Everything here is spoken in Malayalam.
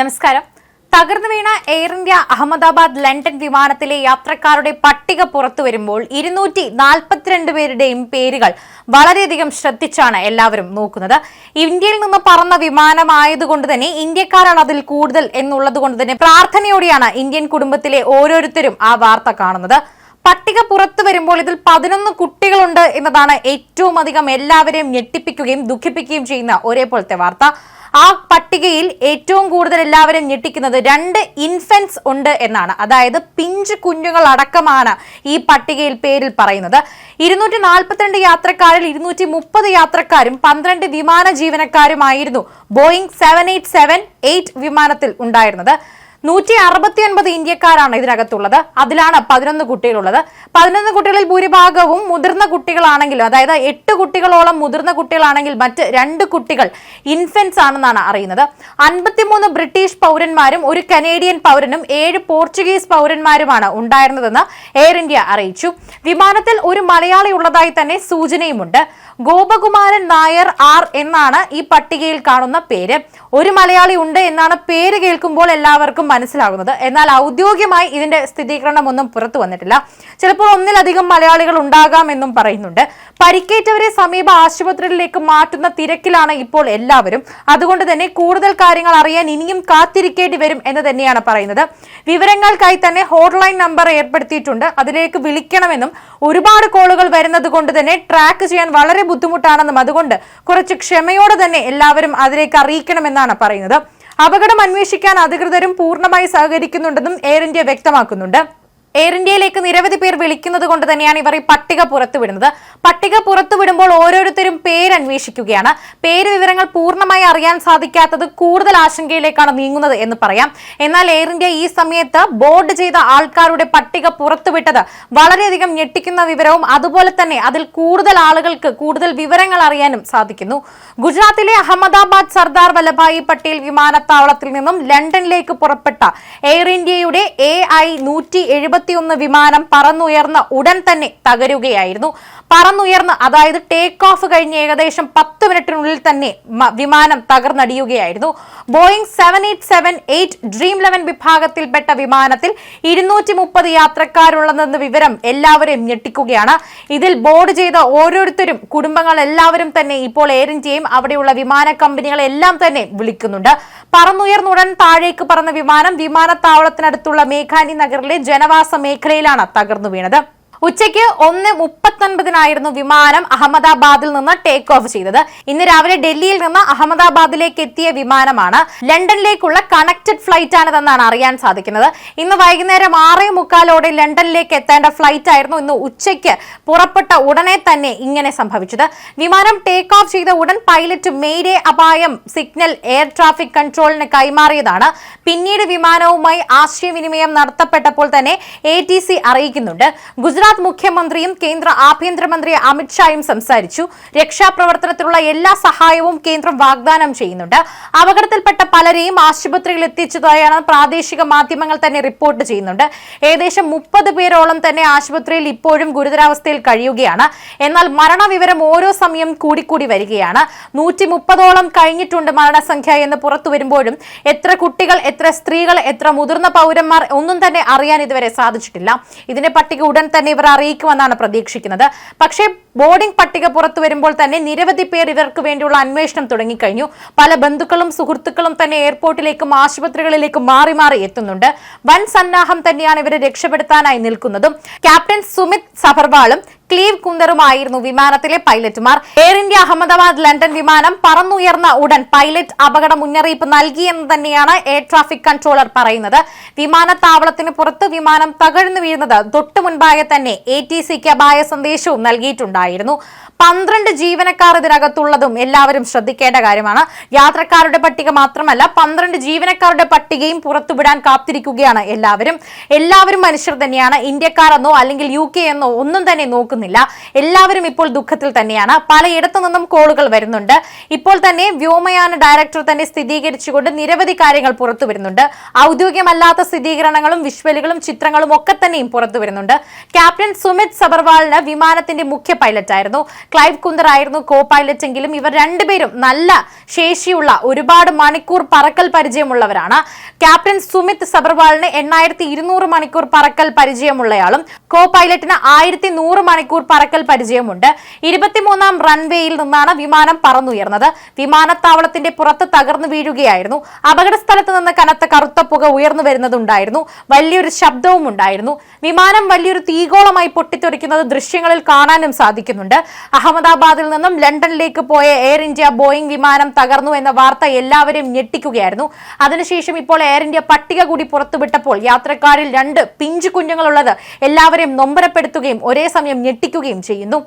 നമസ്കാരം. തകർന്നു വീണ എയർ ഇന്ത്യ അഹമ്മദാബാദ് ലണ്ടൻ വിമാനത്തിലെ യാത്രക്കാരുടെ പട്ടിക പുറത്തു വരുമ്പോൾ ഇരുന്നൂറ്റി നാൽപ്പത്തിരണ്ട് പേരുടെയും പേരുകൾ വളരെയധികം ശ്രദ്ധിച്ചാണ് എല്ലാവരും നോക്കുന്നത്. ഇന്ത്യയിൽ നിന്ന് പറന്ന വിമാനമായതുകൊണ്ട് തന്നെ ഇന്ത്യക്കാരാണ് അതിൽ കൂടുതൽ എന്നുള്ളത് കൊണ്ട് തന്നെ പ്രാർത്ഥനയോടെയാണ് ഇന്ത്യൻ കുടുംബത്തിലെ ഓരോരുത്തരും ആ വാർത്ത കാണുന്നത്. പട്ടിക പുറത്തു വരുമ്പോൾ ഇതിൽ പതിനൊന്ന് കുട്ടികളുണ്ട് എന്നതാണ് ഏറ്റവും അധികം എല്ലാവരെയും ഞെട്ടിപ്പിക്കുകയും ദുഃഖിപ്പിക്കുകയും ചെയ്യുന്ന ഒരേപോലത്തെ വാർത്ത. ആ പട്ടികയിൽ ഏറ്റവും കൂടുതൽ എല്ലാവരും ഞെട്ടിക്കുന്നത് രണ്ട് ഇൻഫൻസ് ഉണ്ട് എന്നാണ്. അതായത് പിഞ്ച് കുഞ്ഞുങ്ങൾ അടക്കമാണ് ഈ പട്ടികയിൽ പേരിൽ പറയുന്നത്. ഇരുന്നൂറ്റി നാൽപ്പത്തിരണ്ട് യാത്രക്കാരിൽ ഇരുന്നൂറ്റി മുപ്പത് യാത്രക്കാരും പന്ത്രണ്ട് വിമാന ജീവനക്കാരുമായിരുന്നു Boeing seven eight seven eight വിമാനത്തിൽ ഉണ്ടായിരുന്നത്. നൂറ്റി അറുപത്തി ഒൻപത് ഇന്ത്യക്കാരാണ് ഇതിനകത്തുള്ളത്. അതിലാണ് പതിനൊന്ന് കുട്ടികളുള്ളത്. പതിനൊന്ന് കുട്ടികളിൽ ഭൂരിഭാഗവും മുതിർന്ന കുട്ടികളാണെങ്കിലും അതായത് എട്ട് കുട്ടികളോളം മുതിർന്ന കുട്ടികളാണെങ്കിൽ മറ്റ് രണ്ട് കുട്ടികൾ ഇൻഫൻസ് ആണെന്നാണ് അറിയുന്നത്. അൻപത്തിമൂന്ന് ബ്രിട്ടീഷ് പൗരന്മാരും ഒരു കനേഡിയൻ പൗരനും ഏഴ് പോർച്ചുഗീസ് പൗരന്മാരുമാണ് ഉണ്ടായിരുന്നതെന്ന് എയർ ഇന്ത്യ അറിയിച്ചു. വിമാനത്തിൽ ഒരു മലയാളി ഉള്ളതായി തന്നെ സൂചനയുമുണ്ട്. ഗോപകുമാരൻ നായർ ആർ എന്നാണ് ഈ പട്ടികയിൽ കാണുന്ന പേര്. ഒരു മലയാളി ഉണ്ട് എന്നാണ് പേര് കേൾക്കുമ്പോൾ എല്ലാവർക്കും മനസ്സിലാകുന്നത്. എന്നാൽ ഔദ്യോഗികമായി ഇതിന്റെ സ്ഥിരീകരണം ഒന്നും പുറത്തു വന്നിട്ടില്ല. ചിലപ്പോൾ ഒന്നിലധികം മലയാളികൾ ഉണ്ടാകാം എന്നും പറയുന്നുണ്ട്. പരിക്കേറ്റവരെ സമീപ ആശുപത്രിയിലേക്ക് മാറ്റുന്ന തിരക്കിലാണ് ഇപ്പോൾ എല്ലാവരും. അതുകൊണ്ട് തന്നെ കൂടുതൽ കാര്യങ്ങൾ അറിയാൻ ഇനിയും കാത്തിരിക്കേണ്ടി വരും എന്ന് തന്നെയാണ് പറയുന്നത്. വിവരങ്ങൾക്കായി തന്നെ ഹോട്ട്ലൈൻ നമ്പർ ഏർപ്പെടുത്തിയിട്ടുണ്ട്. അതിലേക്ക് വിളിക്കണമെന്നും ഒരുപാട് കോളുകൾ വരുന്നത് കൊണ്ട് തന്നെ ട്രാക്ക് ചെയ്യാൻ വളരെ ബുദ്ധിമുട്ടാണെന്നും അതുകൊണ്ട് കുറച്ച് ക്ഷമയോടെ തന്നെ എല്ലാവരും അതിലേക്ക് അറിയിക്കണമെന്നാണ് പറയുന്നത്. അപകടം അന്വേഷിക്കാൻ അധികൃതരും പൂർണമായി സഹകരിക്കുന്നുണ്ടെന്നും എയർ ഇന്ത്യ വ്യക്തമാക്കുന്നുണ്ട്. എയർ ഇന്ത്യയിലേക്ക് നിരവധി പേർ വിളിക്കുന്നത് കൊണ്ട് തന്നെയാണ് ഇവർ ഈ പട്ടിക പുറത്തുവിടുന്നത് പട്ടിക പുറത്തുവിടുമ്പോൾ ഓരോരുത്തരും പേര് അന്വേഷിക്കുകയാണ്. പേര് വിവരങ്ങൾ പൂർണമായി അറിയാൻ സാധിക്കാത്തത് കൂടുതൽ ആശങ്കയിലേക്കാണ് നീങ്ങുന്നത് എന്ന് പറയാം. എന്നാൽ എയർ ഇന്ത്യ ഈ സമയത്ത് ബോർഡ് ചെയ്ത ആൾക്കാരുടെ പട്ടിക പുറത്തുവിട്ടത് വളരെയധികം ഞെട്ടിക്കുന്ന വിവരവും അതുപോലെ തന്നെ അതിൽ കൂടുതൽ ആളുകൾക്ക് കൂടുതൽ വിവരങ്ങൾ അറിയാനും സാധിക്കുന്നു. ഗുജറാത്തിലെ അഹമ്മദാബാദ് സർദാർ വല്ലഭായി പട്ടേൽ വിമാനത്താവളത്തിൽ നിന്നും ലണ്ടനിലേക്ക് പുറപ്പെട്ട എയർ ഇന്ത്യയുടെ എ ഐ നൂറ്റി എഴുപത്തിയൊന്ന് വിമാനം പറന്നുയർന്ന ഉടൻ തന്നെ തകരുകയായിരുന്നു. പറന്നുയർന്ന് അതായത് ടേക്ക് ഓഫ് കഴിഞ്ഞ് ഏകദേശം പത്ത് മിനിറ്റിനുള്ളിൽ തന്നെ വിമാനം തകർന്നടിയുകയായിരുന്നു. Boeing seven eight seven eight Dreamliner വിഭാഗത്തിൽപ്പെട്ട വിമാനത്തിൽ ഇരുന്നൂറ്റി മുപ്പത് യാത്രക്കാരുള്ളതെന്ന വിവരം എല്ലാവരെയും ഞെട്ടിക്കുകയാണ്. ഇതിൽ ബോർഡ് ചെയ്ത ഓരോരുത്തരും കുടുംബങ്ങൾ എല്ലാവരും തന്നെ ഇപ്പോൾ എയർ ഇന്ത്യയും അവിടെയുള്ള വിമാന കമ്പനികളെല്ലാം തന്നെ വിളിക്കുന്നുണ്ട്. പറന്നുയർന്നുടൻ താഴേക്ക് പറന്ന വിമാനം വിമാനത്താവളത്തിനടുത്തുള്ള മേഘാനി നഗറിലെ ജനവാസ മേഖലയിലാണ് തകർന്നു വീണത്. ഉച്ചയ്ക്ക് ഒന്ന് മുപ്പത്തൊൻപതിനായിരുന്നു വിമാനം അഹമ്മദാബാദിൽ നിന്ന് ടേക്ക് ഓഫ് ചെയ്തത്. ഇന്ന് രാവിലെ ഡൽഹിയിൽ നിന്ന് അഹമ്മദാബാദിലേക്ക് എത്തിയ വിമാനമാണ് ലണ്ടനിലേക്കുള്ള കണക്റ്റഡ് ഫ്ലൈറ്റ് ആണിതെന്നാണ് അറിയാൻ സാധിക്കുന്നത്. ഇന്ന് വൈകുന്നേരം ആറേ മുക്കാലോടെ ലണ്ടനിലേക്ക് എത്തേണ്ട ഫ്ലൈറ്റ് ആയിരുന്നു ഇന്ന് ഉച്ചയ്ക്ക് പുറപ്പെട്ട ഉടനെ തന്നെ ഇങ്ങനെ സംഭവിച്ചത്. വിമാനം ടേക്ക് ഓഫ് ചെയ്ത ഉടൻ പൈലറ്റ് മെയ്ഡേ അപായം സിഗ്നൽ എയർ ട്രാഫിക് കൺട്രോളിന് കൈമാറിയതാണ്. പിന്നീട് വിമാനവുമായി ആശയവിനിമയം നടത്തപ്പെട്ടപ്പോൾ തന്നെ എ അറിയിക്കുന്നുണ്ട്. ഗുജറാത്ത് മുഖ്യമന്ത്രിയും കേന്ദ്ര ആഭ്യന്തരമന്ത്രി അമിത്ഷായും സംസാരിച്ചു. രക്ഷാപ്രവർത്തനത്തിനുള്ള എല്ലാ സഹായവും കേന്ദ്രം വാഗ്ദാനം ചെയ്യുന്നുണ്ട്. അപകടത്തിൽപ്പെട്ട പലരെയും ആശുപത്രിയിൽ എത്തിച്ചതായാണ് പ്രാദേശിക മാധ്യമങ്ങൾ തന്നെ റിപ്പോർട്ട് ചെയ്യുന്നുണ്ട്. ഏകദേശം മുപ്പത് പേരോളം തന്നെ ആശുപത്രിയിൽ ഇപ്പോഴും ഗുരുതരാവസ്ഥയിൽ കഴിയുകയാണ്. എന്നാൽ മരണവിവരം ഓരോ സമയം കൂടിക്കൂടി വരികയാണ്. നൂറ്റി മുപ്പതോളം കഴിഞ്ഞിട്ടുണ്ട് മരണസംഖ്യ എന്ന് പുറത്തു വരുമ്പോഴും എത്ര കുട്ടികൾ എത്ര സ്ത്രീകൾ എത്ര മുതിർന്ന പൗരന്മാർ ഒന്നും തന്നെ അറിയാൻ ഇതുവരെ സാധിച്ചിട്ടില്ല. ഇതിന്റെ പട്ടിക ഉടൻ തന്നെ അറിയിക്കുമെന്നാണ് പ്രതീക്ഷിക്കുന്നത്. പക്ഷേ ബോർഡിംഗ് പട്ടിക പുറത്തു വരുമ്പോൾ തന്നെ നിരവധി പേർ ഇവർക്ക് വേണ്ടിയുള്ള അന്വേഷണം തുടങ്ങിക്കഴിഞ്ഞു. പല ബന്ധുക്കളും സുഹൃത്തുക്കളും തന്നെ എയർപോർട്ടിലേക്കും ആശുപത്രികളിലേക്കും മാറി മാറി എത്തുന്നുണ്ട്. വൻ സന്നാഹം തന്നെയാണ് ഇവരെ രക്ഷപ്പെടുത്താനായി നിൽക്കുന്നതും. ക്യാപ്റ്റൻ സുമിത് സബർവാളും ക്ലീവ് കുന്ദറുമായിരുന്നു വിമാനത്തിലെ പൈലറ്റുമാർ. എയർ ഇന്ത്യ അഹമ്മദാബാദ് ലണ്ടൻ വിമാനം പറന്നുയർന്ന ഉടൻ പൈലറ്റ് അപകട മുന്നറിയിപ്പ് നൽകിയെന്ന് തന്നെയാണ് എയർ ട്രാഫിക് കൺട്രോളർ പറയുന്നത്. വിമാനത്താവളത്തിന് പുറത്ത് വിമാനം തകഴ്ന്നു വീഴുന്നത് തൊട്ടു മുൻപാകെ തന്നെ എ ടി സിക്ക് അപായ സന്ദേശവും നൽകിയിട്ടുണ്ടായിരുന്നു. പന്ത്രണ്ട് ജീവനക്കാർ ഇതിനകത്തുള്ളതും എല്ലാവരും ശ്രദ്ധിക്കേണ്ട കാര്യമാണ്. യാത്രക്കാരുടെ പട്ടിക മാത്രമല്ല പന്ത്രണ്ട് ജീവനക്കാരുടെ പട്ടികയും പുറത്തുവിടാൻ കാത്തിരിക്കുകയാണ് എല്ലാവരും. എല്ലാവരും മനുഷ്യർ തന്നെയാണ്. ഇന്ത്യക്കാരെന്നോ അല്ലെങ്കിൽ യു കെ എന്നോ ഒന്നും തന്നെ നോക്കുന്നില്ല. എല്ലാവരും ഇപ്പോൾ ദുഃഖത്തിൽ തന്നെയാണ്. പലയിടത്തു നിന്നും കോളുകൾ വരുന്നുണ്ട്. ഇപ്പോൾ തന്നെ വ്യോമയാന ഡയറക്ടർ തന്നെ സ്ഥിരീകരിച്ചുകൊണ്ട് നിരവധി കാര്യങ്ങൾ പുറത്തു വരുന്നുണ്ട് ഔദ്യോഗികമല്ലാത്ത സ്ഥിരീകരണങ്ങളും വിഷ്വലുകളും ചിത്രങ്ങളും ഒക്കെ തന്നെയും പുറത്തു വരുന്നുണ്ട് ക്യാപ്റ്റൻ സുമിത് സബർവാളിന് വിമാനത്തിന്റെ മുഖ്യ പൈലറ്റ് ആയിരുന്നു ക്ലൈവ് കുന്ദർ ആയിരുന്നു കോ പൈലറ്റ് എങ്കിലും ഇവർ രണ്ടുപേരും നല്ല ശേഷിയുള്ള ഒരുപാട് മണിക്കൂർ പറക്കൽ പരിചയമുള്ളവരാണ്. ക്യാപ്റ്റൻ സുമിത് സബർവാളിന് എണ്ണായിരത്തി ഇരുന്നൂറ് മണിക്കൂർ പറക്കൽ പരിചയമുള്ളയാളും കോ പൈലറ്റിന് ആയിരത്തി നൂറ് മണിക്കൂർ പറക്കൽ പരിചയമുണ്ട്. ഇരുപത്തിമൂന്നാം റൺവേയിൽ നിന്നാണ് വിമാനം പറന്നുയർന്നത്. വിമാനത്താവളത്തിന്റെ പുറത്ത് തകർന്നു വീഴുകയായിരുന്നു. അപകട സ്ഥലത്ത് നിന്ന് കനത്ത കറുത്ത പുക ഉയർന്നു വരുന്നതുണ്ടായിരുന്നു. വലിയൊരു ശബ്ദവും ഉണ്ടായിരുന്നു. വിമാനം വലിയൊരു തീഗോളമായി പൊട്ടിത്തെറിക്കുന്നത് ദൃശ്യങ്ങളിൽ കാണാനും സാധിക്കുന്നുണ്ട്. അഹമ്മദാബാദിൽ നിന്നും ലണ്ടനിലേക്ക് പോയ എയർ ഇന്ത്യ ബോയിങ് വിമാനം തകർന്നു എന്ന വാർത്ത എല്ലാവരെയും ഞെട്ടിക്കുകയായിരുന്നു. അതിനുശേഷം ഇപ്പോൾ എയർ ഇന്ത്യ പട്ടിക കൂടി പുറത്തുവിട്ടപ്പോൾ യാത്രക്കാരിൽ രണ്ട് പിഞ്ചു കുഞ്ഞുങ്ങളുള്ളത് എല്ലാവരെയും നൊമ്പരപ്പെടുത്തുകയും ഒരേ സമയം ഞെട്ടിക്കുകയും ചെയ്യുന്നു.